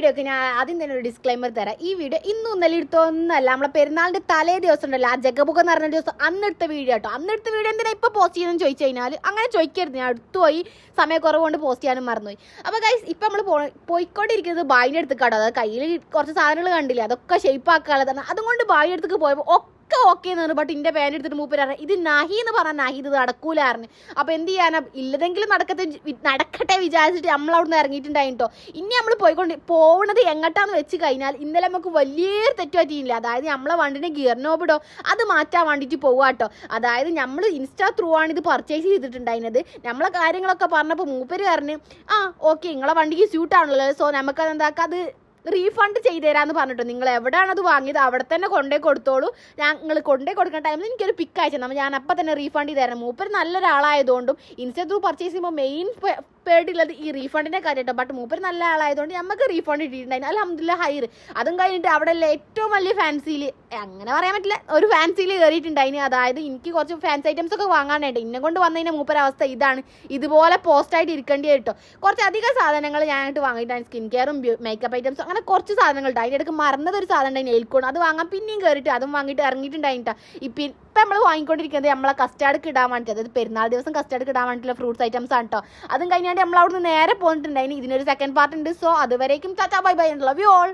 വീഡിയോക്ക് ഞാൻ ആദ്യം തന്നെ ഒരു ഡിസ്ക്ലൈമർ തരാം. ഈ വീഡിയോ ഇന്നും ഇന്നലെ എടുത്തൊന്നല്ല. നമ്മളെ പെരുന്നാളിന്റെ തലേ ദിവസം ഉണ്ടല്ലോ ആ ജഗബുഖം എന്ന് പറഞ്ഞ ദിവസം അന്നെടുത്ത വീഡിയോ കേട്ടോ. അന്നെടുത്ത വീഡിയോ എന്തിനാ ഇപ്പൊ പോസ്റ്റ് ചെയ്യുന്നു ചോദിച്ചു കഴിഞ്ഞാൽ അങ്ങനെ ചോദിക്കരുത്. ഞാൻ അടുത്തുപോയി സമയക്കുറവ് കൊണ്ട് പോസ്റ്റ് ചെയ്യാനും മറന്നുപോയി. അപ്പോൾ ഗൈസ് ഇപ്പം നമ്മൾ പോയിക്കൊണ്ടിരിക്കുന്നത് ബായിന്റെ അടുത്ത് കേട്ടോ. അതായത് കയ്യിൽ കുറച്ച് സാധനങ്ങൾ കണ്ടില്ലേ? അതൊക്കെ ഷേപ്പ് ആക്കാനുള്ളതാണ്. അതുകൊണ്ട് ബായിന്റെ അടുത്തേക്ക് പോയപ്പോൾ ഓക്കെ എന്ന് പറഞ്ഞു ബട്ട് ഇന്റെ പാൻ എടുത്തിട്ട് മൂപ്പര് പറഞ്ഞു ഇത് നഹി എന്ന് പറഞ്ഞാൽ നഹി ഇത് നടക്കൂലായിരുന്നു അപ്പൊ എന്ത് ചെയ്യാനാ? ഇല്ലതെങ്കിലും നടക്കത്തെ നടക്കട്ടെ വിചാരിച്ചിട്ട് നമ്മൾ അവിടെ നിന്ന് ഇറങ്ങിയിട്ടുണ്ടായിട്ടോ ഇനി നമ്മൾ പോയിക്കൊണ്ട് പോകുന്നത് എങ്ങോട്ടാന്ന് വെച്ച് കഴിഞ്ഞാൽ ഇന്നലെ നമുക്ക് വലിയൊരു തെറ്റ് പറ്റിയില്ല അതായത് നമ്മളെ വണ്ടിനെ ഗിയർ അത് മാറ്റാൻ വേണ്ടിയിട്ട് പോവാട്ടോ അതായത് നമ്മൾ ഇൻസ്റ്റാ ത്രൂ ആണ് ഇത് പർച്ചേസ് ചെയ്തിട്ടുണ്ടായിരുന്നത് നമ്മളെ കാര്യങ്ങളൊക്കെ പറഞ്ഞപ്പോൾ മൂപ്പര് പറഞ്ഞു ആ ഓക്കെ നിങ്ങളെ വണ്ടിക്ക് സ്യൂട്ടാണല്ലോ സോ നമുക്കത് എന്താക്കാം അത് റീഫണ്ട് ചെയ്തു തരാമെന്ന് പറഞ്ഞിട്ടോ നിങ്ങൾ എവിടെയാണ് അത് വാങ്ങിയത്? അവിടെ തന്നെ കൊണ്ടേ കൊടുത്തോളൂ. നിങ്ങൾ കൊണ്ടേ കൊടുക്കുന്ന ടൈമിൽ എനിക്കൊരു പിക്ക് അയച്ചു നമ്മൾ ഞാൻ അപ്പം തന്നെ റീഫണ്ട് ചെയ്ത് തരണം മൂപ്പർ നല്ലൊരാളായതുകൊണ്ടും ഇൻസ്റ്റ ത്രൂ പർച്ചേസ് ചെയ്യുമ്പോൾ മെയിൻ പേടിയുള്ളത് ഈ റീഫണ്ടിന്റെ കാര്യം കേട്ടോ ബട്ട് മൂപ്പർ നല്ല ആളായതുകൊണ്ട് നമുക്ക് റീഫണ്ട് ഇട്ടിട്ടുണ്ടായിരുന്നു അലഹമ്മദില്ല ഹൈർ. അതും കഴിഞ്ഞിട്ട് അവിടെ ഏറ്റവും വലിയ ഫാൻസിയിൽ അങ്ങനെ പറയാൻ പറ്റില്ല. ഒരു ഫാൻസിയിൽ കയറിയിട്ടുണ്ടായിന് അതായത് എനിക്ക് കുറച്ച് ഫാൻസ് ഐറ്റംസ് ഒക്കെ വാങ്ങാനായിട്ട് ഇന്നെ കൊണ്ട് വന്നതിന്റെ മൂപ്പര അവസ്ഥ ഇതാണ്. ഇതുപോലെ പോസ്റ്റ് ആയിട്ട് ഇരിക്കേണ്ടി കേട്ടോ കുറച്ച് അധികം സാധനങ്ങൾ ഞാനായിട്ട് വാങ്ങിയിട്ടാണ് സ്കിൻ കെയറും മേക്കപ്പ് ഐറ്റംസും അങ്ങനെ കുറച്ച് സാധനങ്ങൾ അതിന്റെ ഇടയ്ക്ക് മറന്നത് ഒരു സാധനം ഉണ്ടായി അത് വാങ്ങാൻ പിന്നെയും കയറിയിട്ട് അതും വാങ്ങിയിട്ട് ഇറങ്ങിയിട്ടുണ്ടായിട്ടാ ഇപ്പം ഇപ്പം നമ്മൾ വാങ്ങിക്കൊണ്ടിരിക്കുന്നത് നമ്മളെ കസ്റ്റാർഡ് ഇടാൻ വേണ്ടിയിട്ട് അതായത് പെരുന്നാൾ ദിവസം കസ്റ്റാർഡ് ഇടാൻ വേണ്ടിയിട്ടുള്ള ഫ്രൂട്ട്സ് ഐറ്റംസ് ആണ് കേട്ടോ അതും കഴിഞ്ഞാണ്ട് നമ്മൾ അവിടുന്ന് നേരെ പോന്നിട്ടുണ്ടായിന്. ഇതിനൊരു സെക്കൻഡ് പാർട്ട് ഉണ്ട്. സോ അതുവരേക്കും ചാച്ചാ bye bye love you all